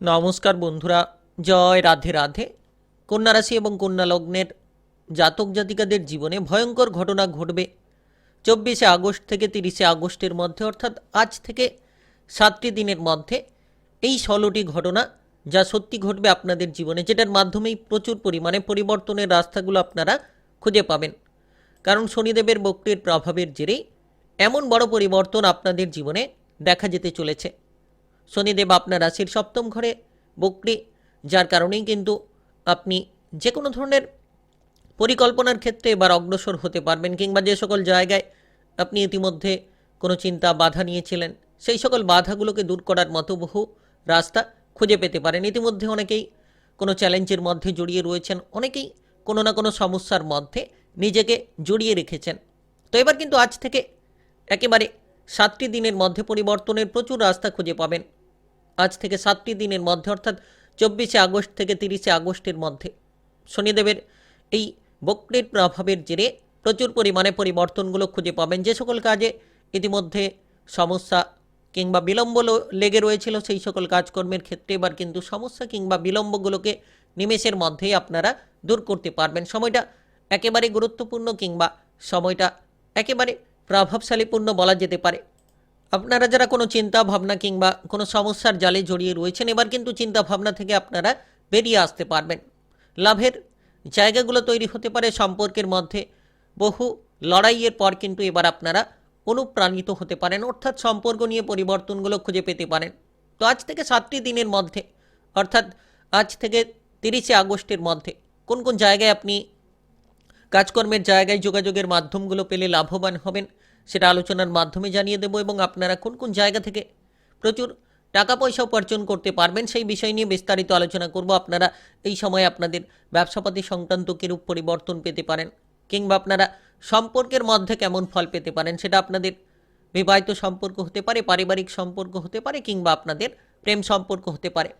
নমস্কার বন্ধুরা, জয় রাধে রাধে। কন্যা রাশি এবং কন্যা লগ্নের জাতক জাতিকাদের জীবনে ভয়ঙ্কর ঘটনা ঘটবে। চব্বিশে আগস্ট থেকে তিরিশে আগস্টের মধ্যে, অর্থাৎ আজ থেকে সাতটি দিনের মধ্যে এই ষোলোটি ঘটনা যা সত্যি ঘটবে আপনাদের জীবনে, যেটার মাধ্যমেই প্রচুর পরিমাণে পরিবর্তনের রাস্তাগুলো আপনারা খুঁজে পাবেন। কারণ শনিদেবের বক্রির প্রভাবের জেরেই এমন বড় পরিবর্তন আপনাদের জীবনে দেখা যেতে চলেছে। শনিদেব আপনার রাশির সপ্তম ঘরে বক্রি, যার কারণেই কিন্তু আপনি যে কোনো ধরনের পরিকল্পনার ক্ষেত্রে এবার অগ্রসর হতে পারবেন কিংবা যে সকল জায়গায় আপনি ইতিমধ্যে কোনো চিন্তা বাধা নিয়েছিলেন, সেই সকল বাধাগুলোকে দূর করার মতো বহু রাস্তা খুঁজে পেতে পারেন। ইতিমধ্যে অনেকেই কোনো চ্যালেঞ্জের মধ্যে জড়িয়ে রয়েছেন, অনেকেই কোনো না কোনো সমস্যার মধ্যে নিজেকে জড়িয়ে রেখেছেন। তো এবার কিন্তু আজ থেকে একেবারে সাতটি দিনের মধ্যে পরিবর্তনের প্রচুর রাস্তা খুঁজে পাবেন। আজ থেকে সাতটি দিনের মধ্যে, অর্থাৎ চব্বিশে আগস্ট থেকে তিরিশে আগস্টের মধ্যে। শনিদেবের এই বক্রের প্রভাবের জেরে প্রচুর পরিমাণে পরিবর্তনগুলো খুঁজে পাবেন। যে সকল কাজে ইতিমধ্যে সমস্যা কিংবা বিলম্ব লেগে রয়েছিল, সেই সকল কাজকর্মের ক্ষেত্রে এবার কিন্তু সমস্যা কিংবা বিলম্বগুলোকে নিমেষের মধ্যেই আপনারা দূর করতে পারবেন। সময়টা একেবারে গুরুত্বপূর্ণ কিংবা সময়টা একেবারে প্রভাবশালীপূর্ণ বলা যেতে পারে। আপনারা যারা কোনো চিন্তা ভাবনা কিংবা কোনো সমস্যার জালে জড়িয়ে রয়েছেন, এবার কিন্তু চিন্তা ভাবনা থেকে আপনারা বেরিয়ে আসতে পারবেন। লাভের জায়গাগুলো তৈরি হতে পারে সম্পর্কের মধ্যে। বহু লড়াইয়ের পর কিন্তু এবার আপনারা অনুপ্রাণিত হতে পারেন, অর্থাৎ সম্পর্ক নিয়ে পরিবর্তনগুলো খুঁজে পেতে পারেন। তো আজ থেকে সাতটি দিনের মধ্যে, অর্থাৎ আজ থেকে তিরিশে আগস্টের মধ্যে, কোন কোন জায়গায় আপনি কাজকর্মের জায়গায় যোগাযোগের মাধ্যমগুলো পেলে লাভবান হবেন সেটা আলোচনার মাধ্যমে জানিয়ে দেব এবং আপনারা কোন কোন জায়গা থেকে প্রচুর টাকা পয়সা উপার্জন করতে পারবেন সেই বিষয় নিয়ে বিস্তারিত আলোচনা করব। আপনারা এই সময় আপনাদের ব্যবসাপাতি সংক্রান্ত কিরূপ পরিবর্তন পেতে পারেন কিংবা আপনারা সম্পর্কের মধ্যে কেমন ফল পেতে পারেন সেটা আপনাদের বিবাহিত সম্পর্ক হতে পারে, পারিবারিক সম্পর্ক হতে পারে কিংবা আপনাদের প্রেম সম্পর্ক হতে পারে।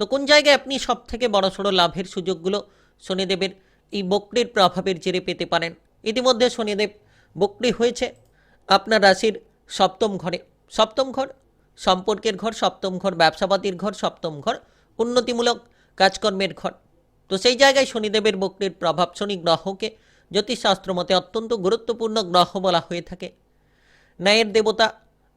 তো কোন জায়গায় আপনি সব থেকে বড়সড় লাভের সুযোগগুলো শনিদেবের এই বক্রির প্রভাবের জেরে পেতে পারেন? ইতিমধ্যে শনিদেব বক্রি হয়েছে। আপনার রাশির সপ্তম ঘরে। সপ্তম ঘর, সম্পর্কের ঘর, সপ্তম ঘর, ব্যবসাপাতির ঘর, সপ্তম ঘর, উন্নতিমূলক কাজকর্মের ঘর। তো সেই জায়গায় শনিদেবের বক্রির প্রভাব শনি গ্রহকে জ্যোতিষশাস্ত্র মতে অত্যন্ত গুরুত্বপূর্ণ গ্রহ বলা হয়ে থাকে। ন্যায়ের দেবতা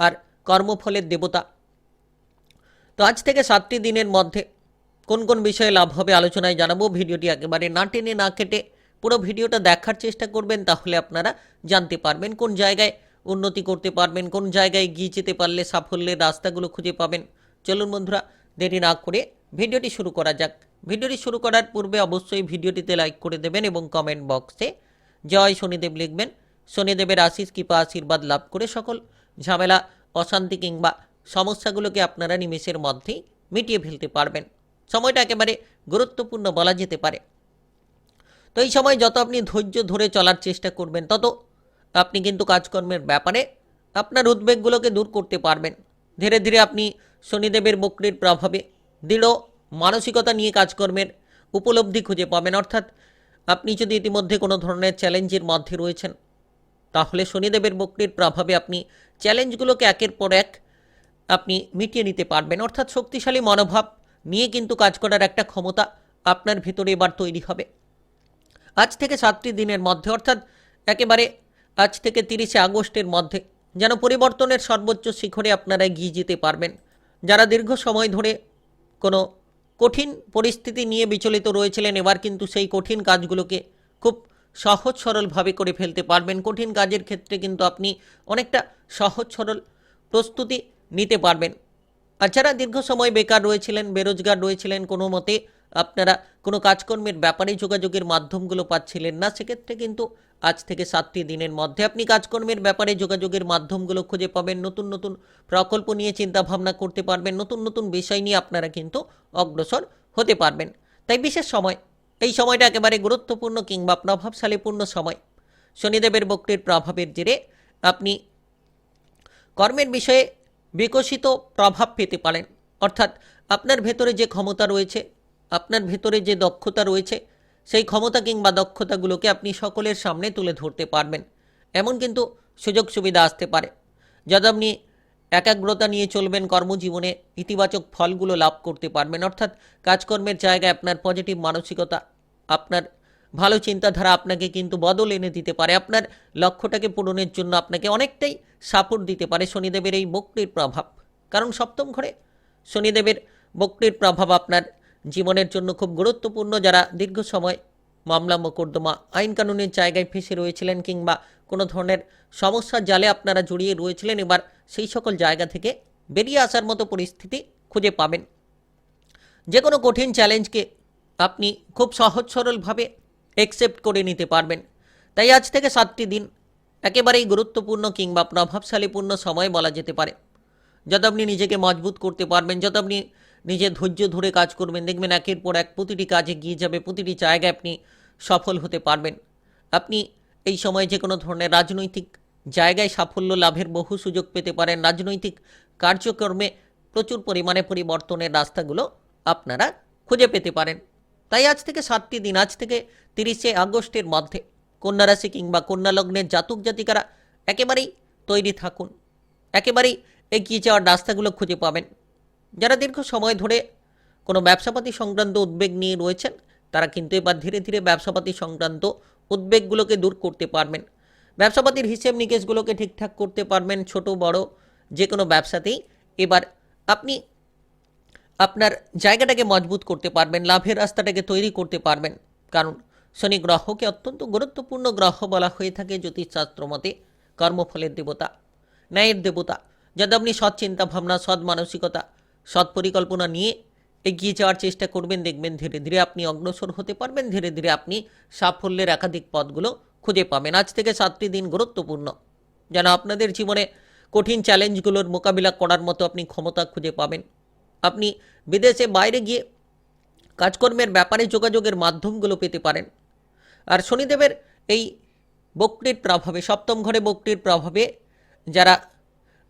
আর কর্মফলের দেবতা। তো আজ থেকে সাতটি দিনের মধ্যে কোন কোন বিষয়ে লাভ হবে আলোচনায় জানাব। ভিডিওটি একেবারে না টেনে না কেটে পুরো ভিডিওটা দেখার চেষ্টা করবেন, তাহলে আপনারা জানতে পারবেন কোন জায়গায় উন্নতি করতে পারবেন, কোন জায়গায় গিয়ে যেতে পারলে সাফল্যের রাস্তাগুলো খুঁজে পাবেন। চলুন বন্ধুরা, দেরি না করে ভিডিওটি শুরু করা যাক। ভিডিওটি শুরু করার পূর্বে অবশ্যই ভিডিওটিতে লাইক করে দেবেন এবং কমেন্ট বক্সে জয় শনিদেব লিখবেন। শনিদেবের আশিস, কৃপা, আশীর্বাদ লাভ করে সকল ঝামেলা, অশান্তি কিংবা সমস্যাগুলোকে আপনারা নিমেষের মধ্যেই মিটিয়ে ফেলতে পারবেন। সময়টা একেবারে গুরুত্বপূর্ণ বলা যেতে পারে। তো এই সময় যত আপনি ধৈর্য ধরে চলার চেষ্টা করবেন, তত আপনি কিন্তু কাজকর্মের ব্যাপারে আপনার উদ্বেগগুলোকে দূর করতে পারবেন। ধীরে ধীরে আপনি শনিদেবের বক্রির প্রভাবে দৃঢ় মানসিকতা নিয়ে কাজকর্মের উপলব্ধি খুঁজে পাবেন। অর্থাৎ আপনি যদি ইতিমধ্যে কোনো ধরনের চ্যালেঞ্জের মধ্যে রয়েছেন, তাহলে শনিদেবের বক্রির প্রভাবে আপনি চ্যালেঞ্জগুলোকে একের পর এক আপনি মিটিয়ে নিতে পারবেন। অর্থাৎ শক্তিশালী মনোভাব নিয়ে কিন্তু কাজ করার একটা ক্ষমতা আপনার ভিতরে এবার তৈরি হবে। আজ থেকে সাতটি দিনের মধ্যে, অর্থাৎ একেবারে আজ থেকে তিরিশে আগস্টের মধ্যে যেন পরিবর্তনের সর্বোচ্চ শিখরে আপনারা এগিয়ে যেতে পারবেন। যারা দীর্ঘ সময় ধরে কোনো কঠিন পরিস্থিতি নিয়ে বিচলিত রয়েছিলেন, এবার কিন্তু সেই কঠিন কাজগুলোকে খুব সহজ সরলভাবে করে ফেলতে পারবেন। কঠিন কাজের ক্ষেত্রে কিন্তু আপনি অনেকটা সহজ সরল প্রস্তুতি নিতে পারবেন। আর যারা দীর্ঘ সময় বেকার রয়েছিলেন, বেরোজগার রয়েছিলেন, কোনো মতে আপনারা কোনো কাজকর্মের ব্যাপারে যোগাযোগের মাধ্যমগুলো পাচ্ছিলেন না, সেক্ষেত্রে কিন্তু আজ থেকে সাতটি দিনের মধ্যে আপনি কাজকর্মের ব্যাপারে যোগাযোগের মাধ্যমগুলো খুঁজে পাবেন, নতুন নতুন প্রকল্প নিয়ে চিন্তা ভাবনা করতে পারবেন, নতুন নতুন বিষয় নিয়ে আপনারা কিন্তু অগ্রসর হতে পারবেন। তাই বিশেষ সময়, এই সময়টা একেবারে গুরুত্বপূর্ণ কিংবা প্রভাবশালীপূর্ণ সময়। শনিদেবের বক্রির প্রভাবের জেরে আপনি কর্মের বিষয়ে বিকশিত প্রভাব পেতে পারেন। অর্থাৎ আপনার ভেতরে যে ক্ষমতা রয়েছে, আপনার ভেতরে যে দক্ষতা রয়েছে সেই ক্ষমতা কিংবা দক্ষতাগুলোকে আপনি সকলের সামনে তুলে ধরতে পারবেন। এমন কিন্তু সুযোগ সুবিধা আসতে পারে। যত আপনি একাগ্রতা নিয়ে চলবেন, কর্মজীবনে ইতিবাচক ফলগুলো লাভ করতে পারবেন। অর্থাৎ কাজকর্মের জায়গায় আপনার পজিটিভ মানসিকতা, আপনার ভালো চিন্তাধারা আপনাকে কিন্তু বদল এনে দিতে পারে। আপনার লক্ষ্যটাকে পূরণের জন্য আপনাকে অনেকটাই সাপোর্ট দিতে পারে শনিদেবের এই বক্রির প্রভাব। কারণ সপ্তম ঘরে শনিদেবের বক্রির প্রভাব আপনার জীবনের জন্য খুব গুরুত্বপূর্ণ যারা দীর্ঘ সময় মামলা মোকদ্দমা আইন কানুনের জায়গায় ফেসে রয়েছিলেন কিংবা কোনো ধরনের সমস্যার জালে আপনারা জড়িয়ে রয়েছিলেন, এবার সেই সকল জায়গা থেকে বেরিয়ে আসার মতো পরিস্থিতি খুঁজে পাবেন। যে কোনো কঠিন চ্যালেঞ্জকে আপনি খুব সহজ সরলভাবে একসেপ্ট করে নিতে পারবেন। তাই আজ থেকে সাতটি দিন একেবারেই গুরুত্বপূর্ণ কিংবা প্রভাবশালীপূর্ণ সময় বলা যেতে পারে। যত আপনি নিজেকে মজবুত করতে পারবেন, যত আপনি নিজের ধৈর্য ধরে কাজ করবেন। দেখবেন একের পর এক প্রতিটি কাজে গিয়ে যাবে, প্রতিটি জায়গায় আপনি সফল হতে পারবেন। আপনি এই সময় যে কোনো ধরনের রাজনৈতিক জায়গায় সাফল্য লাভের বহু সুযোগ পেতে পারেন। রাজনৈতিক কার্যক্রমে প্রচুর পরিমাণে পরিবর্তনের রাস্তাগুলো আপনারা খুঁজে পেতে পারেন। তাই আজ থেকে সাতটি দিন, আজ থেকে তিরিশে আগস্টের মধ্যে কন্যা রাশি কিংবা কন্যা লগ্নের জাতক জাতিকারা একেবারেই তৈরি থাকুন। একেবারেই এগিয়ে যাওয়ার রাস্তাগুলো খুঁজে পাবেন। যারা দীর্ঘ সময় ধরে কোনো ব্যবসাপাতি সংক্রান্ত উদ্বেগ নিয়ে রয়েছেন, তারা কিন্তু এবার ধীরে ধীরে ব্যবসাপাতি সংক্রান্ত উদ্বেগগুলোকে দূর করতে পারবেন। ব্যবসাপাতির হিসেব নিকেশগুলোকে ঠিকঠাক করতে পারবেন ছোট, বড় যে কোনো ব্যবসাতেই। এবার আপনি আপনার জায়গাটাকে মজবুত করতে পারবেন, লাভের রাস্তাটাকে তৈরি করতে পারবেন। কারণ শনি গ্রহকে অত্যন্ত গুরুত্বপূর্ণ গ্রহ বলা হয়ে থাকে জ্যোতিষশাস্ত্র মতে, কর্মফলের দেবতা, ন্যায়ের দেবতা। যাতে আপনি সৎ চিন্তা ভাবনা, সৎ মানসিকতা সৎ পরিকল্পনা নিয়ে এগিয়ে যাওয়ার চেষ্টা করবেন, দেখবেন ধীরে ধীরে আপনি অগ্রসর হতে পারবেন, ধীরে ধীরে আপনি সাফল্যের একাধিক পথগুলো খুঁজে পাবেন। আজ থেকে সাতটি দিন গুরুত্বপূর্ণ। যেন আপনাদের জীবনে কঠিন চ্যালেঞ্জগুলোর মোকাবিলা করার মতো আপনি ক্ষমতা খুঁজে পাবেন। আপনি বিদেশে বাইরে গিয়ে কাজকর্মের ব্যাপারে যোগাযোগের মাধ্যমগুলো পেতে পারেন। আর শনিদেবের এই বক্রির প্রভাবে, সপ্তম ঘরে বক্রির প্রভাবে যারা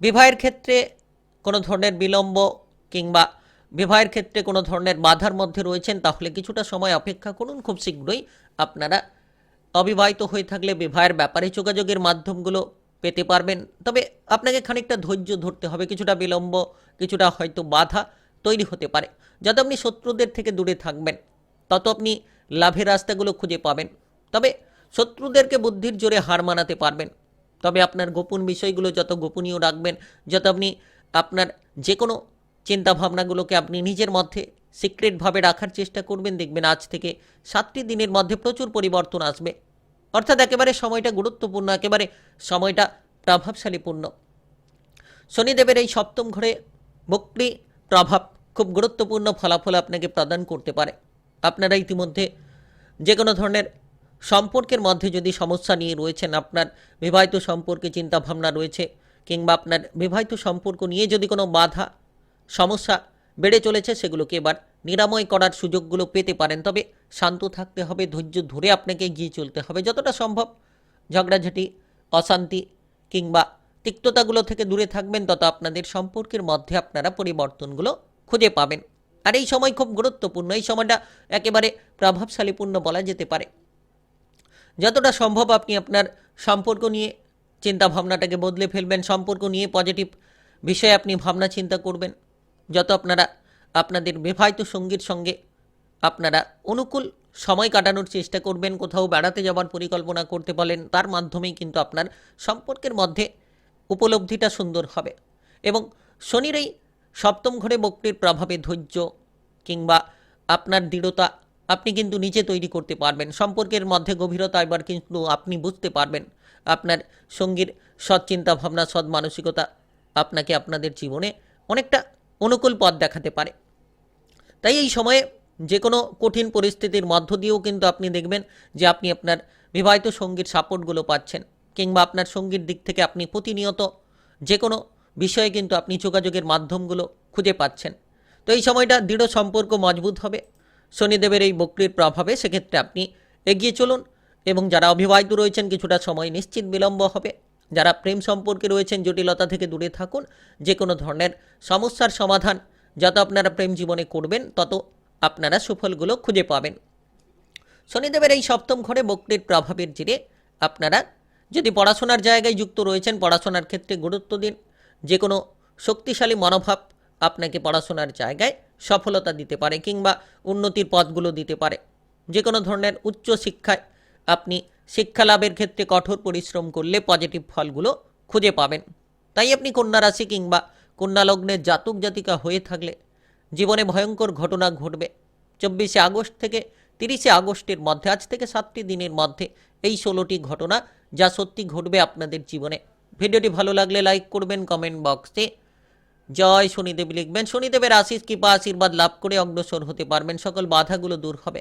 বিবাহের ক্ষেত্রে কোনো ধরনের বিলম্ব কিংবা বিবাহের ক্ষেত্রে কোনো ধরনের বাধার মধ্যে রয়েছেন, তাহলে কিছুটা সময় অপেক্ষা করুন। খুব শীঘ্রই আপনারা অবিবাহিত হয়ে থাকলে বিবাহের ব্যাপারে যোগাযোগের মাধ্যমগুলো পেতে পারবেন। তবে আপনাকে খানিকটা ধৈর্য ধরতে হবে, কিছুটা বিলম্ব, কিছুটা হয়তো বাধা তৈরি হতে পারে। যত আপনি শত্রুদের থেকে দূরে থাকবেন, তত আপনি লাভের রাস্তাগুলো খুঁজে পাবেন। তবে শত্রুদেরকে বুদ্ধির জোরে হার মানাতে পারবেন। তবে আপনার গোপন বিষয়গুলো যত গোপনীয় রাখবেন, যত আপনি আপনার যে কোনো চিন্তাভাবনাগুলোকে আপনি নিজের মধ্যে সিক্রেটভাবে রাখার চেষ্টা করবেন। দেখবেন আজ থেকে সাতটি দিনের মধ্যে প্রচুর পরিবর্তন আসবে। অর্থাৎ একেবারে সময়টা গুরুত্বপূর্ণ, একেবারে সময়টা প্রভাবশালীপূর্ণ। শনিদেবের এই সপ্তম ঘরে বক্রি প্রভাব খুব গুরুত্বপূর্ণ ফলাফল আপনাকে প্রদান করতে পারে। আপনারা ইতিমধ্যে যে কোনো ধরনের সম্পর্কের মধ্যে যদি সমস্যা নিয়ে রয়েছেন, আপনার বিবাহিত সম্পর্কে চিন্তাভাবনা রয়েছে, কিংবা আপনার বিবাহিত সম্পর্ক নিয়ে যদি কোনো বাধা সমস্যা বেড়ে চলেছে সেগুলোকে এবার নিরাময় করার সুযোগগুলো পেতে পারেন। তবে শান্ত থাকতে হবে, ধৈর্য ধরে আপনাকে এগিয়ে চলতে হবে। যতটা সম্ভব ঝগড়াঝাটি, অশান্তি কিংবা তিক্ততাগুলো থেকে দূরে থাকবেন, তত আপনাদের সম্পর্কের মধ্যে আপনারা পরিবর্তনগুলো খুঁজে পাবেন। আর এই সময় খুব গুরুত্বপূর্ণ, এই সময়টা একেবারে প্রভাবশালীপূর্ণ বলা যেতে পারে। যতটা সম্ভব আপনি আপনার সম্পর্ক নিয়ে চিন্তা ভাবনাটাকে বদলে ফেলবেন, সম্পর্ক নিয়ে পজিটিভ বিষয়ে আপনি ভাবনা চিন্তা করবেন। যত আপনারা আপনাদের বিবাহিত সঙ্গীর সঙ্গে আপনারা অনুকূল সময় কাটানোর চেষ্টা করবেন, কোথাও বেড়াতে যাওয়ার পরিকল্পনা করতে বলেন, তার মাধ্যমেই কিন্তু আপনার সম্পর্কের মধ্যে উপলব্ধিটা সুন্দর হবে। এবং শনির এই সপ্তম ঘরে বক্রির প্রভাবে ধৈর্য কিংবা আপনার দৃঢ়তা আপনি কিন্তু নিজে তৈরি করতে পারবেন। সম্পর্কের মধ্যে গভীরতা এবার কিন্তু আপনি বুঝতে পারবেন। আপনার সঙ্গীর সৎ চিন্তা ভাবনা সৎ মানসিকতা আপনাকে আপনাদের জীবনে অনেকটা অনুকূল পথ দেখাতে পারে। তাই এই সময়ে যে কোনো কঠিন পরিস্থিতির মধ্য দিয়েও কিন্তু আপনি দেখবেন যে আপনি আপনার বিবাহিত সঙ্গীর সাপোর্টগুলো পাচ্ছেন কিংবা আপনার সঙ্গীর দিক থেকে আপনি প্রতিনিয়ত যে কোনো বিষয়ে কিন্তু আপনি যোগাযোগের মাধ্যমগুলো খুঁজে পাচ্ছেন। তো এই সময়টা দৃঢ় সম্পর্ক মজবুত হবে। শনিদেবের এই বক্রির প্রভাবে সেক্ষেত্রে আপনি এগিয়ে চলুন এবং যারা অবিবাহিত রয়েছেন কিছুটা সময় নিশ্চিত বিলম্ব হবে। যারা প্রেম সম্পর্কে রয়েছেন, জটিলতা থেকে দূরে থাকুন। যে কোনো ধরনের সমস্যার সমাধান যত আপনারা প্রেম জীবনে করবেন, তত আপনারা সুফলগুলো খুঁজে পাবেন। শনিদেবের এই সপ্তম ঘরে বক্রির প্রভাবের জেরে আপনারা যদি পড়াশোনার জায়গায় যুক্ত রয়েছেন, পড়াশোনার ক্ষেত্রে গুরুত্ব দিন। যে কোনো শক্তিশালী মনোভাব আপনাকে পড়াশোনার জায়গায় সফলতা দিতে পারে, কিংবা উন্নতির পথগুলো দিতে পারে। যে কোনো ধরনের উচ্চ শিক্ষায় আপনি শিক্ষা লাভের ক্ষেত্রে কঠোর পরিশ্রম করলে পজিটিভ ফলগুলো খুঁজে পাবেন। তাই আপনি কন্যা রাশি কিংবা কন্যা লগ্নের জাতক জাতিকা হয়ে থাকলে জীবনে ভয়ঙ্কর ঘটনা ঘটবে। চব্বিশে আগস্ট থেকে তিরিশে আগস্টের মধ্যে, আজ থেকে সাতটি দিনের মধ্যে এই ষোলোটি ঘটনা যা সত্যি ঘটবে আপনাদের জীবনে। ভিডিওটি ভালো লাগলে লাইক করবেন কমেন্ট বক্সে জয় শনিদেব লিখবেন। শনিদেবের আশিস কৃপা আশীর্বাদ লাভ করে অগ্রসর হতে পারবেন। সকল বাধাগুলো দূর হবে।